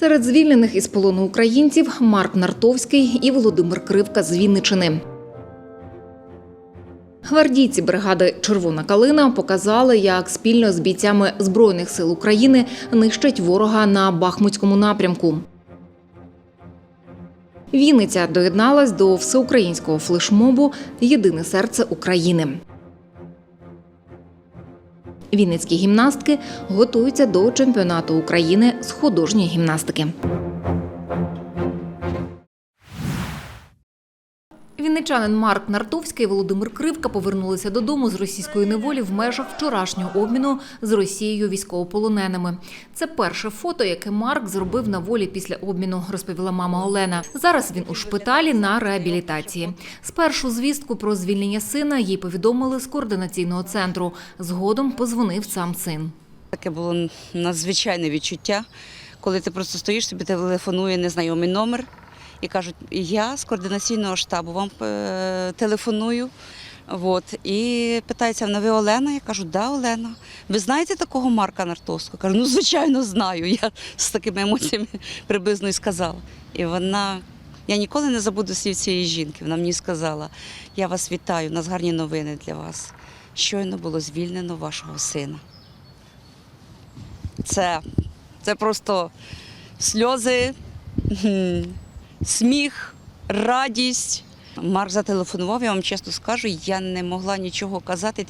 Серед звільнених із полону українців Марк Нартовський і Володимир Кривка з Вінничини. Гвардійці бригади Червона калина показали, як спільно з бійцями Збройних сил України нищать ворога на Бахмутському напрямку. Вінниця доєдналась до всеукраїнського флешмобу Єдине серце України. Вінницькі гімнастки готуються до чемпіонату України з художньої гімнастики. Вінничанин Марк Нартовський і Володимир Кривка повернулися додому з російської неволі в межах вчорашнього обміну з Росією військовополоненими. Це перше фото, яке Марк зробив на волі після обміну, розповіла мама Олена. Зараз він у шпиталі на реабілітації. Спершу звістку про звільнення сина їй повідомили з координаційного центру. Згодом позвонив сам син. Таке було надзвичайне відчуття, коли ти просто стоїш, тобі телефонує незнайомий номер і кажуть, я з координаційного штабу вам е, телефоную. От, і питається, «Ну, ви Олена? Я кажу, да, Олена. Ви знаєте такого Марка Нартовського? Кажу, ну звичайно знаю. Я з такими емоціями приблизно і сказала. І вона, я ніколи не забуду слів цієї жінки. Вона мені сказала, я вас вітаю, у нас гарні новини для вас. Щойно було звільнено вашого сина. Це, це просто сльози, сміх, радість. Марк зателефонував, я вам чесно скажу, я не могла нічого казати,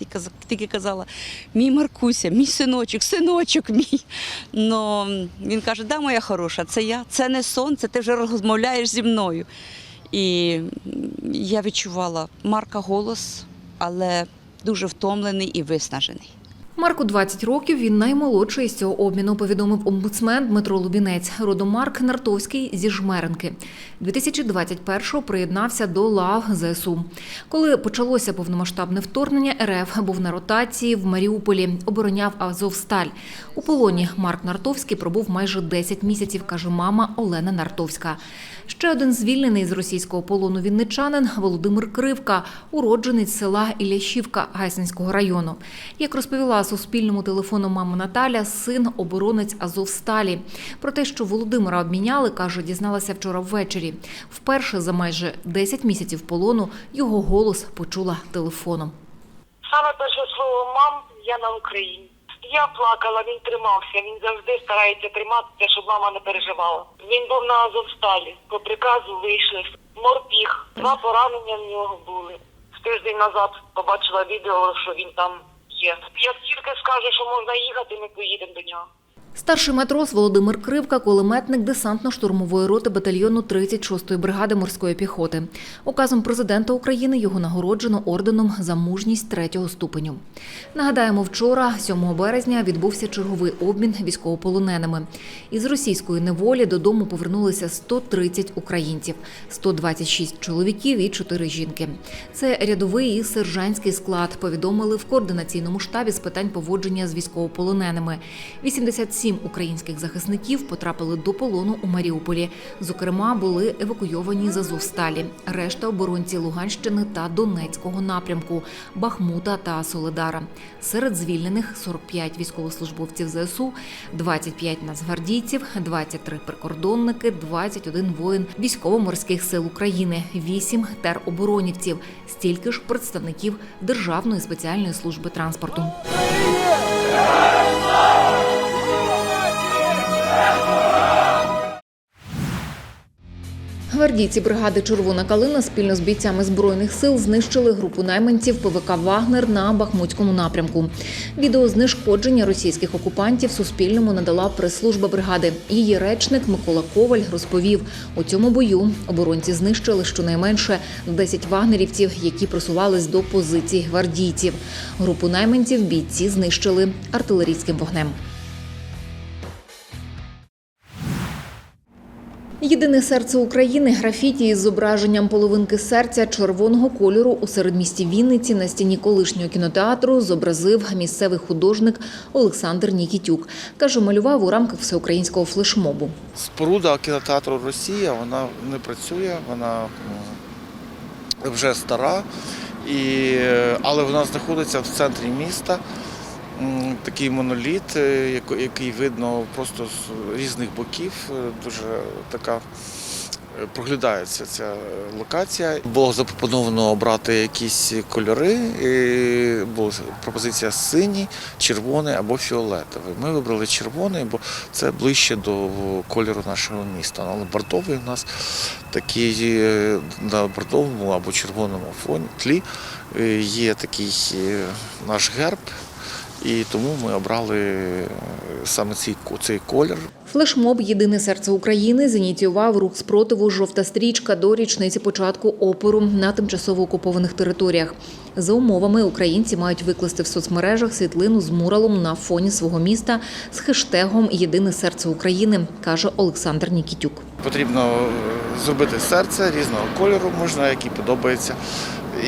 тільки, казала, мій Маркуся, мій синочок, синочок мій. Но він каже, да, моя хороша, це я, це не сон, це ти вже розмовляєш зі мною. І я відчувала Марка голос, але дуже втомлений і виснажений. Марку 20 років. Він наймолодший з цього обміну. Повідомив омбудсмен Дмитро Лубінець. Родом Марк Нартовський зі Жмеренки. 2021-го приєднався до лав ЗСУ. Коли почалося повномасштабне вторгнення, РФ був на ротації в Маріуполі. Обороняв Азовсталь. У полоні Марк Нартовський пробув майже 10 місяців, каже мама Олена Нартовська. Ще один звільнений з російського полону вінничанин Володимир Кривка, уродженець села Ілящівка Гайсинського району. Як розповіла Суспільному телефону мама Наталя, син оборонець Азовсталі. Про те, що Володимира обміняли, каже, дізналася вчора ввечері. Вперше за майже 10 місяців полону його голос почула телефоном. Саме перше слово мам я на Україні. Я плакала, він тримався. Він завжди старається триматися, щоб мама не переживала. Він був на Азовсталі. По приказу вийшли. Морпіг. Два поранення в нього були. Тиждень назад побачила відео, що він там є. Як тільки скаже, що можна їхати, ми поїдемо до нього. Старший матрос Володимир Кривка, кулеметник десантно-штурмової роти батальйону 36-ї бригади морської піхоти. Указом президента України його нагороджено орденом за мужність третього ступеню. Нагадаємо, вчора, 7 березня, відбувся черговий обмін військовополоненими. Із російської неволі додому повернулися 130 українців, 126 чоловіків і 4 жінки. Це рядовий і сержантський склад. Повідомили в координаційному штабі з питань поводження з військовополоненими. 87 українських захисників потрапили до полону у Маріуполі. Зокрема, були евакуйовані з Азовсталі. Решта оборонці Луганщини та Донецького напрямку, Бахмута та Соледара. Серед звільнених 45 військовослужбовців ЗСУ, 25 нацгвардійців, 23 прикордонники, 21 воїн військово-морських сил України, 8 тероборонівців, стільки ж представників Державної спеціальної служби транспорту. Гвардійці бригади Червона калина спільно з бійцями збройних сил знищили групу найманців ПВК Вагнер на Бахмутському напрямку. Відео знешкодження російських окупантів Суспільному надала прес-служба бригади. Її речник Микола Коваль розповів: у цьому бою оборонці знищили щонайменше 10 вагнерівців, які просувались до позицій гвардійців. Групу найманців бійці знищили артилерійським вогнем. Єдине серце України графіті із зображенням половинки серця червоного кольору у середмісті Вінниці на стіні колишнього кінотеатру зобразив місцевий художник Олександр Нікітюк. Каже, малював у рамках всеукраїнського флешмобу. Споруда кінотеатру Росія вона не працює, вона вже стара, і, але вона знаходиться в центрі міста. Такий моноліт, е, який видно просто з різних боків. Е, Дуже така е, проглядається ця локація. Було запропоновано обрати якісь кольори. і Була пропозиція синій, червоний або фіолетовий. Ми вибрали червоний, бо це ближче до кольору нашого міста. Але бордовий у нас такий на бордовому або червоному фоні тлі є такий наш герб, і тому ми обрали е, саме цей, цей колір. Флешмоб Єдине серце України зініціював рух спротиву Жовта стрічка до річниці початку опору на тимчасово окупованих територіях. За умовами українці мають викласти в соцмережах світлину з муралом на фоні свого міста з хештегом Єдине серце України, каже Олександр Нікітюк. Потрібно е, зробити серце різного кольору, можна, який подобається,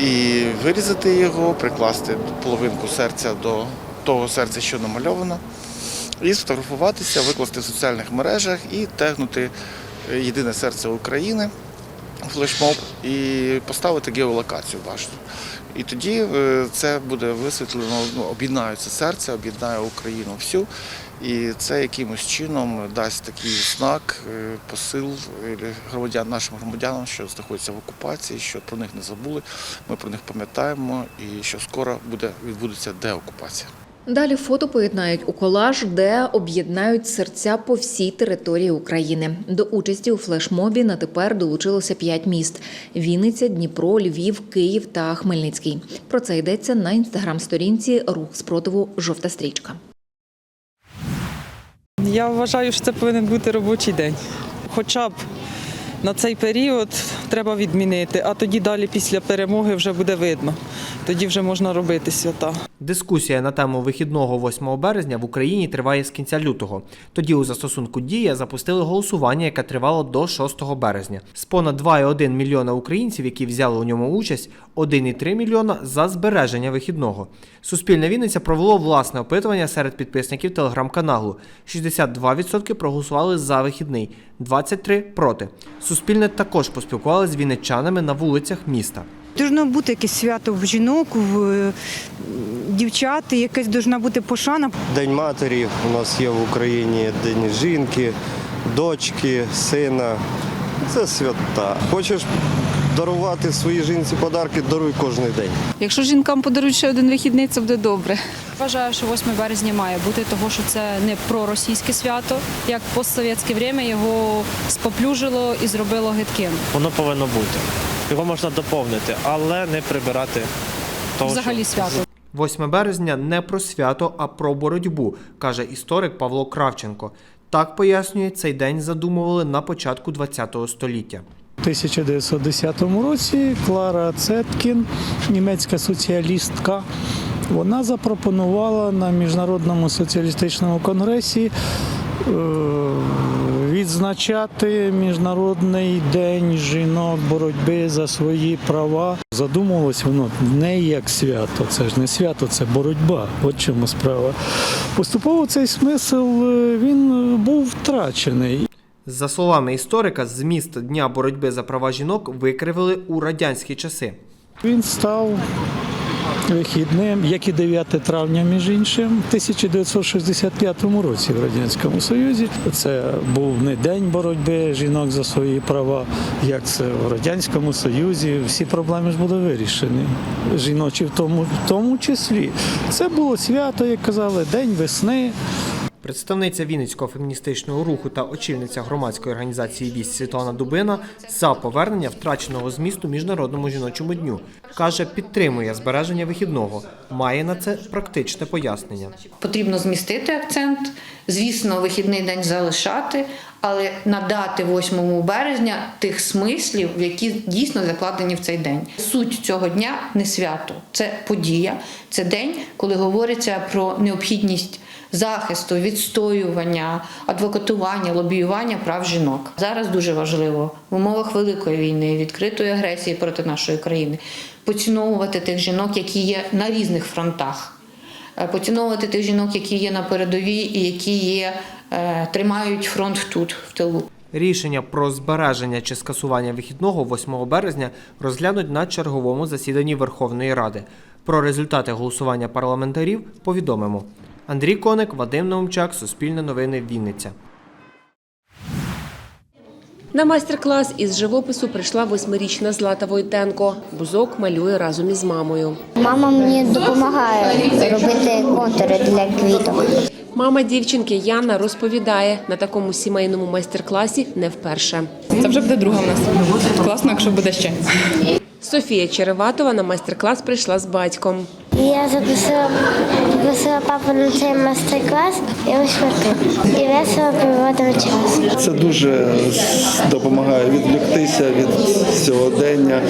і вирізати його, прикласти половинку серця до того серця, що намальовано, і сфотографуватися, викласти в соціальних мережах і тегнути е, єдине серце України флешмоб і поставити геолокацію вашу. І тоді е, це буде висвітлено, ну, об'єднаються серця, об'єднає Україну всю. І це якимось чином дасть такий знак, е, посил громадян, нашим громадянам, що знаходяться в окупації, що про них не забули. Ми про них пам'ятаємо і що скоро буде відбудеться деокупація. Далі фото поєднають у колаж, де об'єднають серця по всій території України. До участі у флешмобі на тепер долучилося п'ять міст: Вінниця, Дніпро, Львів, Київ та Хмельницький. Про це йдеться на інстаграм-сторінці Рух спротиву Жовта стрічка. Я вважаю, що це повинен бути робочий день. Хоча б на цей період треба відмінити, а тоді далі після перемоги вже буде видно. Тоді вже можна робити свята. Дискусія на тему вихідного 8 березня в Україні триває з кінця лютого. Тоді у застосунку Дія запустили голосування, яке тривало до 6 березня. З понад 2,1 мільйона українців, які взяли у ньому участь, 1,3 мільйона за збереження вихідного. Суспільне Вінниця провело власне опитування серед підписників телеграм-каналу. 62% проголосували за вихідний, 23% проти. Суспільне також поспілкувалося з вінничанами на вулицях міста. Должно бути якесь свято в жінок, в е, дівчат, якась должна бути пошана. День матері у нас є в Україні, День жінки, дочки, сина. Це свята. Хочеш дарувати своїй жінці подарки, даруй кожен день. Якщо жінкам подарують ще один вихідний, це буде добре. Вважаю, що 8 березня має бути, тому що це не проросійське свято. Як постсовєтське время його споплюжило і зробило гидким. Воно повинно бути. Його можна доповнити, але не прибирати того, Взагалі що... свято. 8 березня не про свято, а про боротьбу, каже історик Павло Кравченко. Так пояснює, цей день задумували на початку ХХ століття. У 1910 році Клара Цеткін, німецька соціалістка, вона запропонувала на міжнародному соціалістичному конгресі е, відзначати міжнародний день жінок боротьби за свої права. Задумувалось воно не як свято, це ж не свято, це боротьба. От чому справа. Поступово цей смисл е, він був втрачений. За словами історика, зміст Дня боротьби за права жінок викривили у радянські часи. Він став вихідним, як і 9 травня, між іншим, в 1965 році в Радянському Союзі. Це був не день боротьби жінок за свої права, як це в Радянському Союзі. Всі проблеми ж були вирішені. Жіночі в тому, в тому числі. Це було свято, як казали, День весни. Представниця Вінницького феміністичного руху та очільниця громадської організації «Вість» Світлана Дубина за повернення втраченого змісту Міжнародному жіночому дню. Каже, підтримує збереження вихідного, має на це практичне пояснення. Потрібно змістити акцент, звісно, вихідний день залишати, але надати 8 березня тих смислів, які дійсно закладені в цей день. Суть цього дня не свято, це подія, це день, коли говориться про необхідність захисту, відстоювання, адвокатування, лобіювання прав жінок. Зараз дуже важливо в умовах великої війни, відкритої агресії проти нашої країни поціновувати тих жінок, які є на різних фронтах. Е, Поціновувати тих жінок, які є на передовій і які є, е, тримають фронт тут, в тилу. Рішення про збереження чи скасування вихідного 8 березня розглянуть на черговому засіданні Верховної Ради. Про результати голосування парламентарів повідомимо. Андрій Коник, Вадим Наумчак, Суспільне новини, Вінниця. На майстер-клас із живопису прийшла восьмирічна Злата Войтенко. Бузок малює разом із мамою. Мама мені допомагає робити контури для квіток. Мама дівчинки Яна розповідає, на такому сімейному майстер-класі не вперше. Це вже буде друга в нас. Класно, якщо буде ще. Софія Череватова на майстер-клас прийшла з батьком. Я запросила, запросила папу на цей майстер-клас і ось ми тут. І весело проводимо час. Це дуже допомагає відвліктися від сьогодення,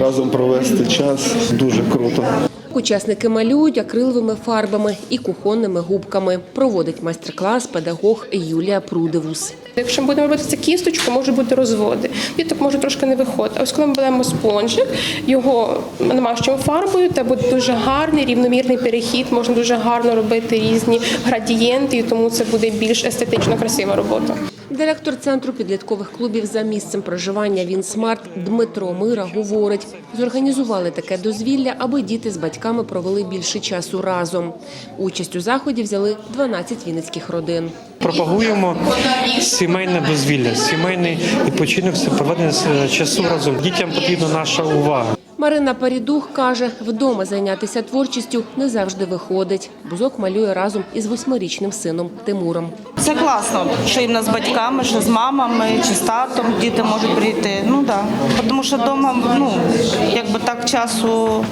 разом провести час. Дуже круто. Учасники малюють акриловими фарбами і кухонними губками. Проводить майстер-клас педагог Юлія Прудивус. Якщо ми будемо робити це кісточку, можуть бути розводи. Діток може трошки не виходити. А ось коли ми беремо спонжик, його намащуємо фарбою, це буде дуже гарний, рівномірний перехід. Можна дуже гарно робити різні градієнти, і тому це буде більш естетично красива робота. Директор центру підліткових клубів за місцем проживання Він Смарт Дмитро Мира говорить, зорганізували таке дозвілля, аби діти з батьками провели більше часу разом. Участь у заході взяли 12 вінницьких родин. Пропагуємо сімейне дозвілля, сімейний відпочинок, проведення часу разом. Дітям потрібна наша увага. Марина Парідух каже, вдома зайнятися творчістю не завжди виходить. Бузок малює разом із восьмирічним сином Тимуром. Це класно, що іменно з батьками, що з мамами, чи з татом діти можуть прийти. Ну. Да. Тому що вдома, ну, якби так часу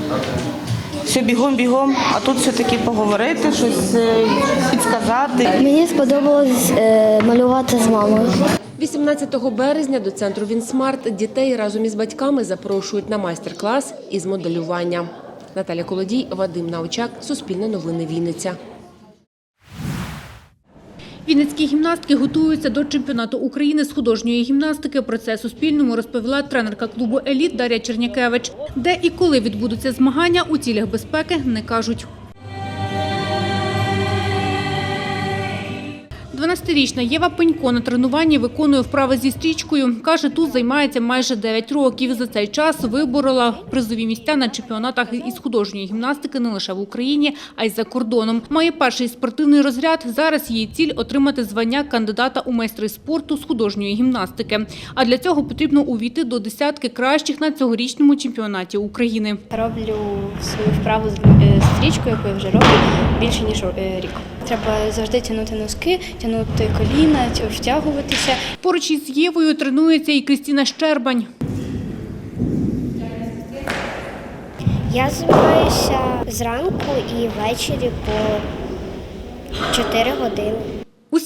все бігом-бігом, а тут все-таки поговорити, щось е, підсказати. Мені сподобалось е, малювати з мамою. 18 березня до центру Вінсмарт дітей разом із батьками запрошують на майстер-клас із моделювання. Наталя Колодій, Вадим Научак, Суспільне новини Вінниця. Вінницькі гімнастки готуються до чемпіонату України з художньої гімнастики. Про це Суспільному розповіла тренерка клубу «Еліт» Дар'я Чернякевич. Де і коли відбудуться змагання, у цілях безпеки не кажуть. 12-річна Єва Пенько на тренуванні виконує вправи зі стрічкою. Каже, тут займається майже 9 років. За цей час виборола призові місця на чемпіонатах із художньої гімнастики не лише в Україні, а й за кордоном. Має перший спортивний розряд. Зараз її ціль – отримати звання кандидата у майстри спорту з художньої гімнастики. А для цього потрібно увійти до десятки кращих на цьогорічному чемпіонаті України. Роблю свою вправу з е, стрічкою, яку я вже роблю більше ніж е, рік. Треба завжди тягнути носки, тягнути коліна, втягуватися. Поруч із Євою тренується і Кристіна Щербань. Я займаюся зранку і ввечері по 4 години.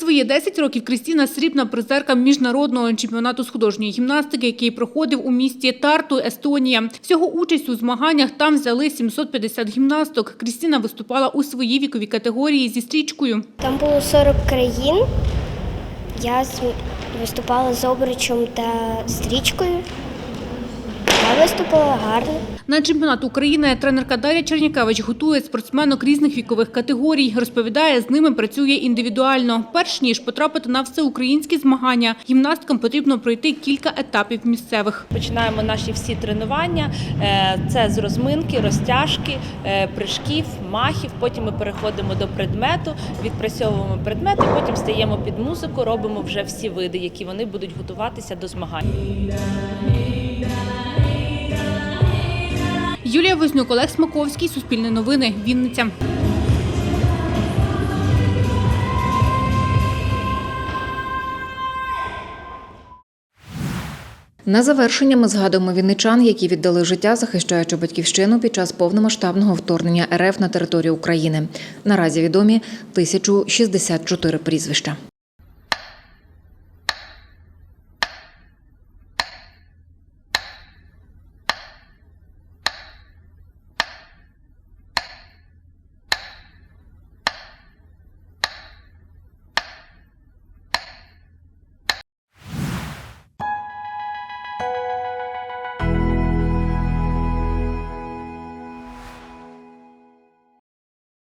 Свої 10 років Крістіна – срібна призерка міжнародного чемпіонату з художньої гімнастики, який проходив у місті Тарту, Естонія. Всього участь у змаганнях там взяли 750 гімнасток. Крістіна виступала у своїй віковій категорії зі стрічкою. Там було 40 країн. Я виступала з обручем та стрічкою. Виступила гарно. На чемпіонат України тренерка Дар'я Чернякевич готує спортсменок різних вікових категорій. Розповідає, з ними працює індивідуально. Перш ніж потрапити на всеукраїнські змагання, гімнасткам потрібно пройти кілька етапів місцевих. Починаємо наші всі тренування. Е, Це з розминки, розтяжки, е, прыжків, махів. Потім ми переходимо до предмету, відпрацьовуємо предмет, і потім стаємо під музику, робимо вже всі види, які вони будуть готуватися до змагань. Юлія Вознюк, Олег Смаковський, Суспільне новини, Вінниця. На завершення ми згадуємо вінничан, які віддали життя, захищаючи батьківщину під час повномасштабного вторгнення РФ на територію України. Наразі відомі 1064 прізвища.